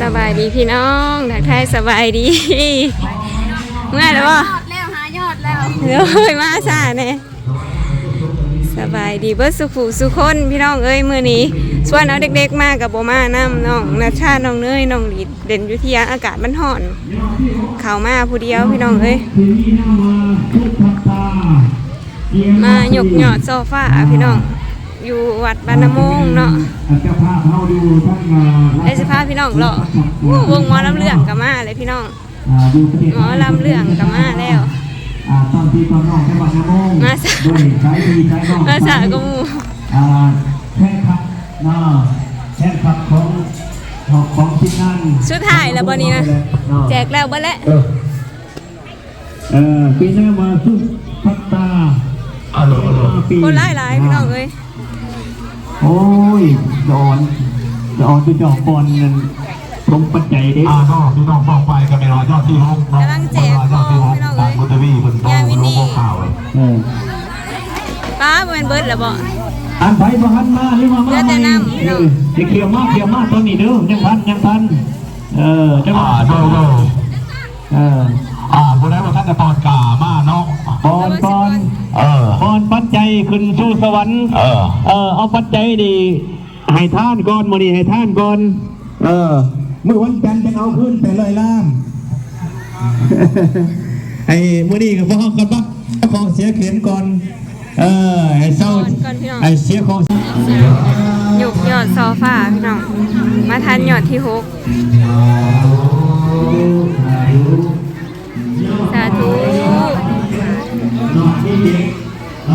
สบายดีพี่น้องทักทายสบายดี เมื่อยแล้วบ่ยอดแล้วหายอดแล้วเดี๋ยวเอ้ยมาซาแน่สบายดีเบิดสุขสุขคนพี่น้องเอ้ยมื้อนี้ส่วนเอาเด็กๆมากับบ่มานํน้องนัชชาน้องเนยน้องลิดเด่นอยุทธยาอากาศมันร้อน เข้ามาผู้เดียวพี่น้องเอ้ยมาหยกหยอดโซฟาพี่น้อง อยู่วัดบ้านนาโมงเนาะเจ้าภาพเขาดูทั้งอ่าไอ้สภาพพี่น้องเหรออู้วงหมอลำเรื่องกับมาเลยพี่น้องอ่าดูประเทศหมอลำเรื่องกับมาแล้วอ่าตอนที่ตอนน้องจังหวัดนโมงมาสะด้วยใช้ดีใช้น้องมาสะก็หมู่อ่าแค่ขับเนาะแค่ขับของของของที่นั่นสุดท้ายแล้วบนนี้นะแจกแล้วเบ่แล้วเออเออปีหน้ามาสุพัตตาอัลโหลปีคนหลายหลายๆพี่น้องเอ้ย โอ้ยดอนดอนจะจอกบอลเงินตรงปัจจัยเด้อ่าก็พี่น้องบอกไปก็ไม่รอยอดที่ห้องน้องกำลังแจกยอดที่ห้องพี่น้องบาเอ้งยบุตรวีบนโต๊ะยาวินนี่โลโก้ข่าวเออป้าบ่เป็นเบิดแล้วบ่อันไผบ่หันมาหรือว่ามาเดี๋ยวแต่น้ำเออจะเขียวมากเขียวมากตอนนี้เด้อยังทันยังทันเออจังหอ่าวะโดโดเอออ่าคนนั้นว่าท่านจะปอนกามาเนาะ ปอนปอนเออปอนปัจจัยขึ้นสู่สวรรค์เออ เออเอาปัจจัยดีให้ท่านก่อนมื้อนี้ให้ท่านก่อน เออมื้อวันจันทร์จะเอาขึ้นแต่ลอยล่ามไอ้มื้อนี้ก็บ่ฮอกกันปะเจ้าของเสียเข็นก่อน เออไอ้เศร้าก่อนก่อนพี่น้องไอ้เสียของหยกหยอดโซฟาพี่น้อง มาทันหยอดที่หก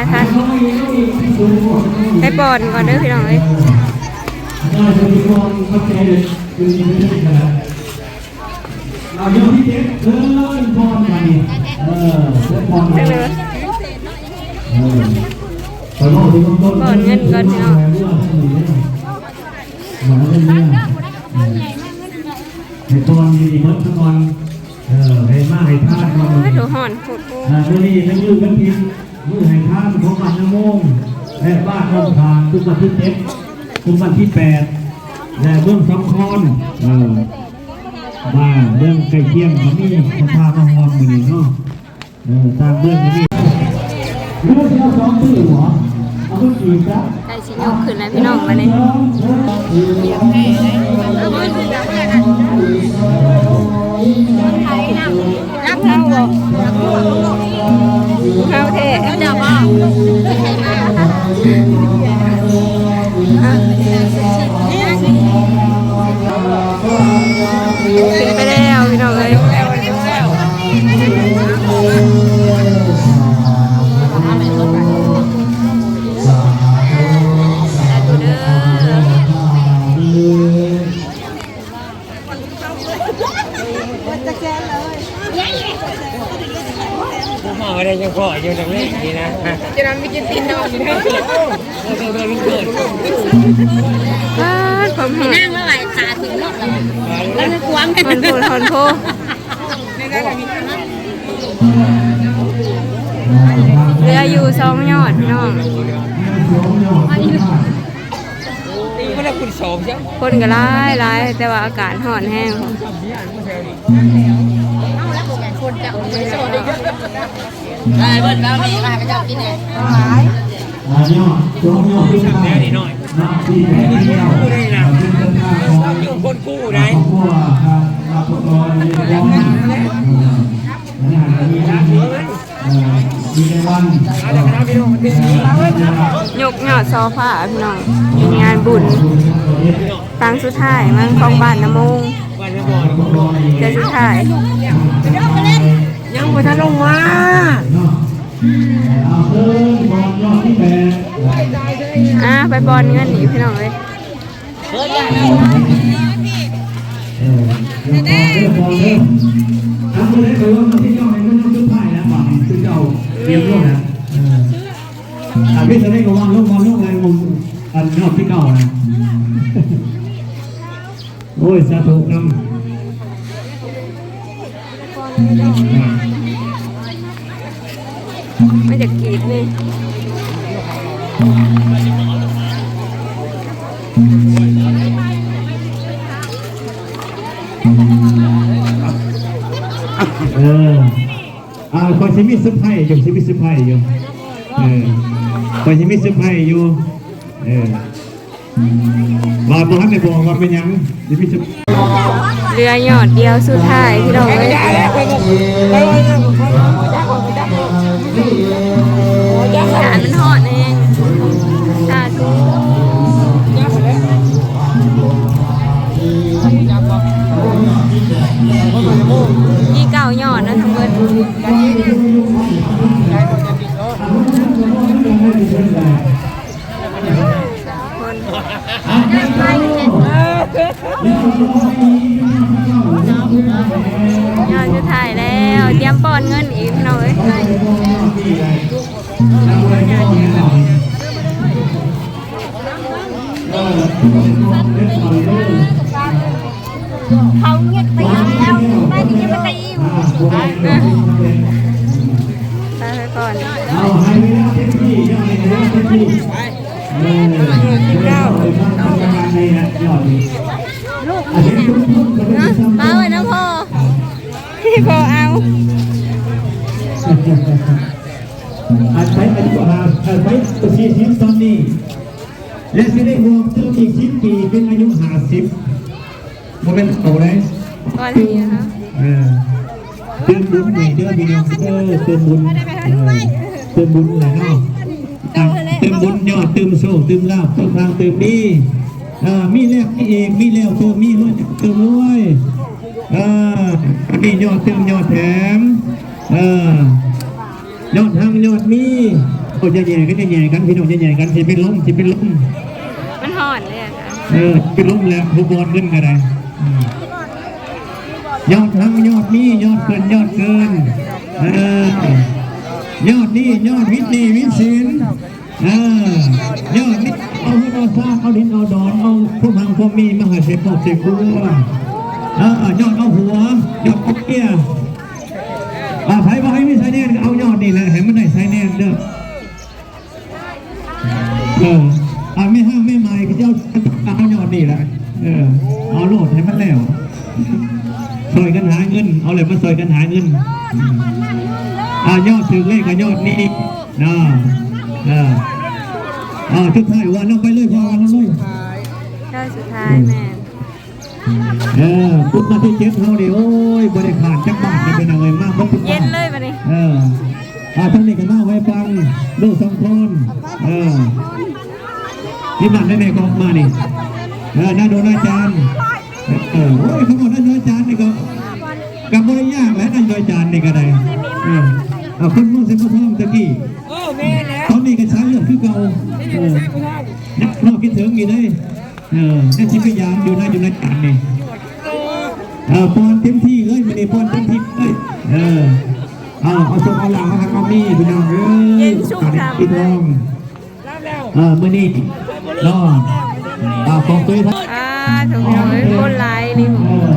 ามหยอดพี่น้องเอ้ยมาทันไปปอนก่อนเด้อพี่น้องเอ้ยเอาเดี๋ยวพี่เจ๊เดิเออพรมางเลยเออปอกที่ต้นต้นก่อนเงินก่อนพี่น้องหมาเล่นเนี่ยให้ตอนดีๆเบิร์ดทุกวันเออให้มาให้ท่านมาโอ้ยถูห่อนผูดปูอ่าตัวนี้ทั้งยืดทั้งพิมพ์ มือให้ท่านของมันนโมงและบ้านน้องทานทุกวันที่เจ็ดทุกวันที่แปดและเบื้องสองคอนเออมาเรื่องใกล้เคียงเขามีคนพามาหอมมือนี้เนาะเออตามเรื่องนี้เรื่องที่เราสองตื่นหัวเอาขึ้นอีกครับได้สิยกขึ้นแล้วพี่น้องมาเลยรับเท้าบ่เท้า เท่เจ้าบ่ะ กินตีนนอนอยู่ได้บ้านผมหนั่งแล้วไหลขาถึงรถแล้วแล้วจะกวางกันมันโผล่ทนโพเรืออยู่สองยอดน้องคุณสองใช่ไหมคนก็ร้ายร้ายแต่ว่าอากาศห่อนแห้งคนจะเอาไปโซ่ได้ ได้เบิดแล้วนี่ค่ะไปจ้ากินเนี่ยอ่าเนี่ยโจ้เนี่ยที่ทำแน่นิดหน่อยนับที่แพ้ที่เรากู้ได้นะเป็นต้นข้าวของอยู่คนกู้ไหนครอบครัวครับรับประกอบเรียนร้องเอออันนี้อาจจะมีนะเออมีในวันเออยกยอดโซฟาพี่น้องมีงานบุญครั้งสุดท้ายมั้งของบ้านน้ำมงวันนี้บอกเดือนสุดท้าย งไม่ทันลงมาเอาเพิ่มบอลยอดที่แปดอะไปบอลเงินหนีพี่น้องเลยเออบอกเด้อทำไปได้ไปว่าที่เจ้าในเรื่องชุดไทยนะบ่ายคือเจ้าเรียนรู้นะอ่าพี่จะได้ระวังลูกมองลูกอะไรมุมอันนอกที่เก่านะโอ้ยสาธุนำ ไม่จะกรีดเลยเอออ่าคอยชิมิสไพรส์อยู่ชิมิสไพรส์อยู่เออคอยชิมิสไพรส์อยู่เออว่าบ่ทันได้บอกว่าเป็นหยังชิมิสไพรส์เรือหยอดเดียวสุดท้ายพี่น้องเอ้ย เขาเงียบไปแล้วไม่ได้ยังไม่ได้อยู่ไปไปก่อนเอาให้เต็มที่ยังไงนะเต็มที่เก้าลูกนะป้าไว้นะพ่อพี่พ่อเอา อันไปอันกว่าอันไปตัวชีสิบตอนนี้และสิได้รวมเติมอีกสิบปีเป็นอายุห้าสิบโมเป็นเอาเลยก่อนนี้นะคะเออเติมบุญหน่อยเด้อพี่น้องเด้อเติมบุญเออเติมบุญแหละเนาะอะเติมบุญยอดเติมโชคเติมลาภเติมทางเติมดีอ่ามีแล้วมีเอกมีแล้วเติมมีรวยเติมรวยอ่ามียอดเติมยอดแถมเออ ยอดทางยอดมีโอ้จะแย่กันจะแย่กันพี่น้องจะแย่กันสิเป็นล้มสิเป็นล้มมันหอดเลยอะค่ะเออเป็นล้มแล้วผู้บอลขึ้นกันเลยอืมยอดทั้งยอดนี้ยอดเกินยอดเกินเออยอดนี้ยอดวิทย์นี่วิทย์ศิลป์เออยอดนี้เอาเงินเอาซากเอาดินเอาดอนเอาพวกพังพวกมีมาหาเสพพวกเสพบัวเออยอดเอาหัวยอดเอาเกี้ยอ่าไผ่บ่ให้มีไซเนนก็เอายอด นี่แหละให้มันได้ไซเนนเด้อเอออ่าไม่ห้ามไม่หมายก็จะเอาเอายอดนี่แหละเออเอาโลดให้มันแล้วซอยกันหาเงิน เอาเลยมาซอยกันหาเงินอ่ายอดถึงเลขกับยอดนี้นะเอออ่าทุกท่านวันลงไปเลยพอวันลงเลยก็สุดท้ายแม่เออปุ๊บมาที่เจ็บเท่าเดียวโอ้ยบริขาดจักบาทจะเป็นอะไรมากบ่ทุกเย็นเลยปะนี่เออ ลูกสองคนเออที่บ้านได้ไหมก็มานี่เออน่าโดนอาจารย์เออโอ้ยเขาบอกน่าโดนอาจารย์นี่ก็กับบริยากแหล้วน่าโดนอาจารย์นี่ก็ได้เออเอาคนมุ่งเส้นมุ่งท่องตะกี้โอ้แม่แล้วตอนนี้ก็ใช้เรื่องคือเก่าเออนักนอกคิดถึงอยู่เลยเออนั่นชิพยายามอยู่นะอยู่ในการนี่เออปอนเต็มที่เลยไม่ได้ปอนเต็มที่เลยเออ เอาเอาส่งเอาหลังมาทางเอามีพี่น้องเอ้ยอีทองเออมื่อนี้น้องอ่าของตัวท่านอ่าถูกพี่น้องเอ้ยคนหลายนี่ผมเออ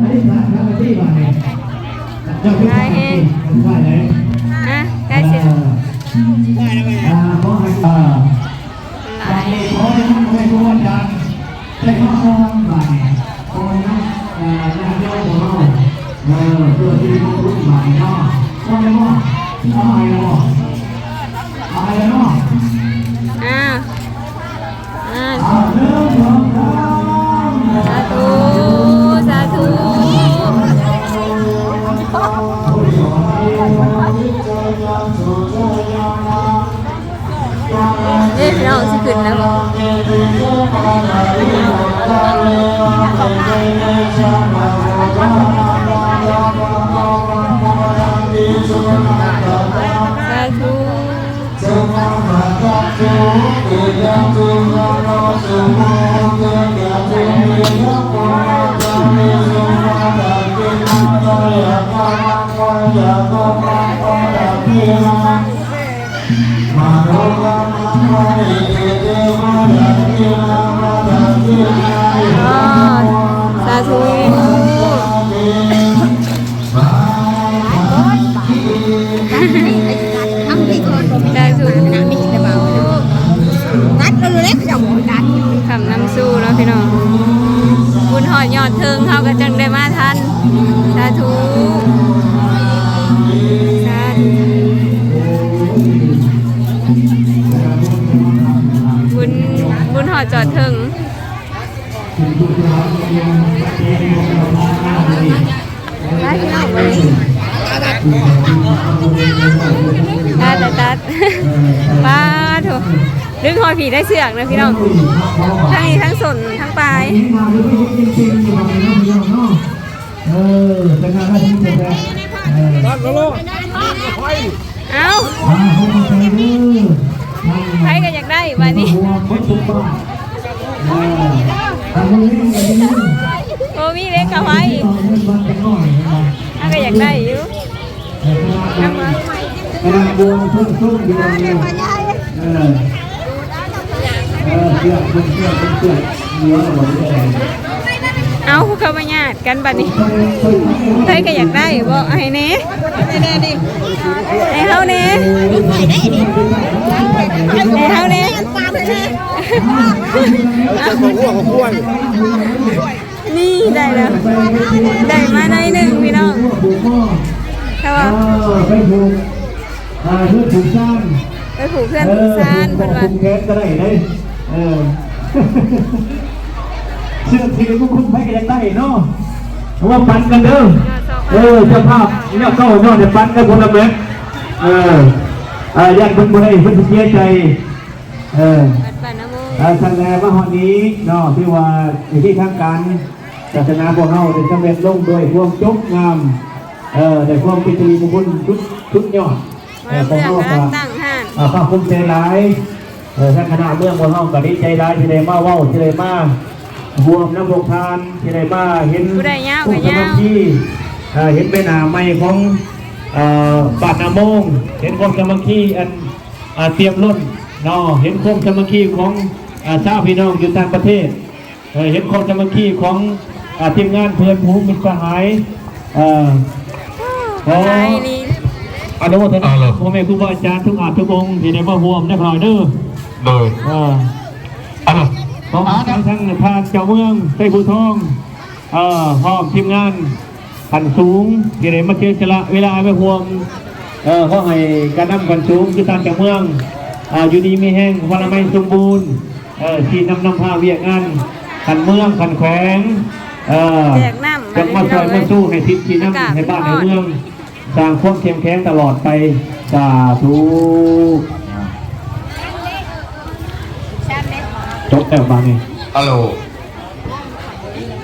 อันนี้ทางทางที่บ้านเนี่ยเจ้าพี่ชายเองว่าไหนอะใกล้เสร็จอ่าขอให้อ่าหลายขอให้ท่าน เออเพื่อที่จะรุ่นใหม่เนาะว่าไงเนาะเอาไงเนาะเอาไงเนาะอ่าอ่าเอาเริ่มสองสามสาธุสาธุเอ๊ะพี่น้องสิขึ้นแล้ว อ๋อส ตัดตัดตัดป้าถูดึงหอยผีได้เสือกนะพี่น้อง ทั้งนี้ทั้งสนทั้งปลายมาดูพี่จริงๆอยู่ในน้องพี่น้องเนาะเออเป็นงานที่จะแบบเออเอ้ามาให้มาใจเด้อใครก็อยากได้วันนี้ โอ้มีเล็กกับไว้อนนี้บ้านเป็นน้อยนะถ้าก็อยากได้อยู่น้ำมากำลังบวมทุ่งทุ่งอยู่เนี่ยเออเออเชือกเชือกเชือกเชือกเนื้อหมดเลย เอาเขามาญาติกันบัดนี้ใครก็อยากได้บอกให้เน่แน่ดิให้เฮาเน่ให้เฮาเน่นี่ได้แล้วได้มาหน่อยหนึ่งพี่น้องผูกหม้อถ้าเอว่าอไปผูกอ่าเพื่อผูกสร้างไปผูกเพื่อนผูกซานเอเพิ่อนผูว่ากแขนก็ได้เลยเออ เชื่อทีพวกคุณไปกันยังได้เนาะเพราะว่าปันกันเด้อเออเจ้าภาพเนี่ยเข้าเนาะเนี่ยปันกันคนละเม็ดเออเออญาติคนบ่ได้เพิ่นสิเสียใจเออวัดป่าน้ำมงอาสังแลว่าฮอดนี้เนาะที่ว่าอยู่ที่ทางการศาสนาพวกเฮาได้สำเร็จลงด้วยความจบงามเอ่อได้ความเป็นสิริมงคลชุดชุดยอดเอ่มาอพวกเพื่อเฮาการก็ตั้งห้านอ่าภาคภูมิใจหลายเอ่อทางคณะเมืองพวกเฮาก็ดีใจหลายที่ได้มาเว้าที่ได้มา บวมน้ำลงทานที่ได้มาเห็นผู้ใดยาวผู้ก็สยามัวครที่เอ่อเห็นเป็นหน้าใหม่ของเอ่อบาทนาโมง เห็นความสามัคคีอันอ่าเตรียมล้นเนาะเห็นความสามัคคีของอ่าชาวพี่น้องอยู่ต่างประเทศเอ่อเห็นความสามัคคีของอ่าทีมงานเพื่อนผูมิตรสหายเอ่อขอหลายลีอนุโมทนาพ่อแม่ครูบาอาจารย์ทุกอาจทุกองค์ที่ได้มาร่วมได้พลอยเด้อโดยเอออะ ไรขอทั้งทั้งทานเจ้าเมืองไต้ภูทองเอ่อพร้อมทีมงานขันสูงที่ได้มาเจอชละเวลาไม่ห่วงเออเขาให้การนำขันสูงคือทานเจ้าเมืองอ่าอยู่ดีมีแห้งพลไม้สมบูรณ์เออที่นำนำพาเวียกงานขันเมืองขันแขวงเออแจกน้ำจะมาช่วยมาสู้ให้ทิศที่น้ำให้บ้านให้เมืองสร้างความเข้มแข็งตลอดไปสาธุ จบแล้วบางนี่ฮัลโหล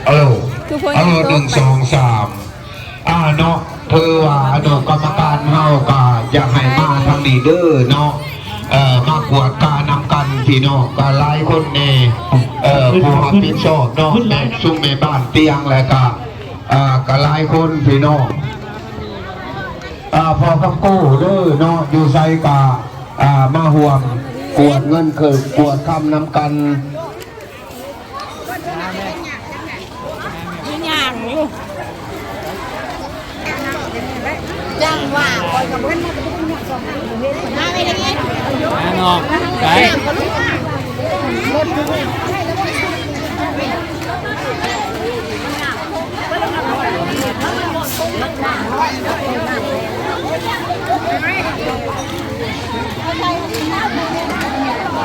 ฮัลโหลคือพวกฮัลโหลหนึ่งสองสามอ่าเนาะเธอว่าเนาะกรรมการเฮาก็อยากให้มาทางนี้เด้อเนาะเอ่อมากวดการนำกันพี่น้องก็หลายคนแน่เอ่อผู้รับผิดชอบเนาะแม่ซุ่มแม่บ้านเตียงแล้วก็อ่าก็หลายคนพี่น้องอ่าพอคำกู้เด้อเนาะอยู่ไซกาอ่ามาห่วง กวดเงินคือกวดคำนำกันจังว่าคอยกับเพื่อนมาไม่ได้ไงนอกไปเดี๋ยวใ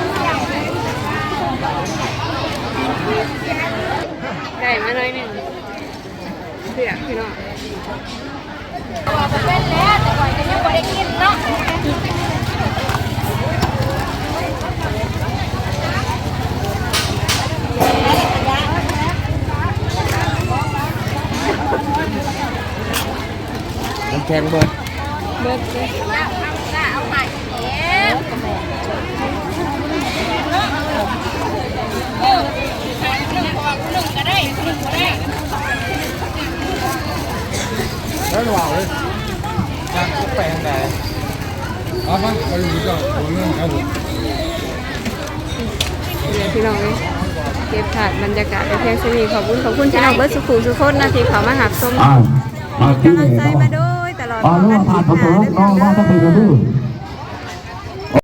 ณเดี๋ยวไทงเบิดเบิดเลยเอาไข่งก้อ๋แล้วเราเลยจากแปลงไหนเอาไปไปดูก่อนดูเรื่องครับผมพี่น้องเลยเก็บขาดบรรยากาศในเพียงสนีขอบคุณขอบคุณพี่น้องเบิร์ดสุขุมสุขคนนาทีเขามาหักส้มกำลังใจมาด้วย อดอ๋อรู้ว่าผ่านประตูน้องน้องต้องไปกันด้วย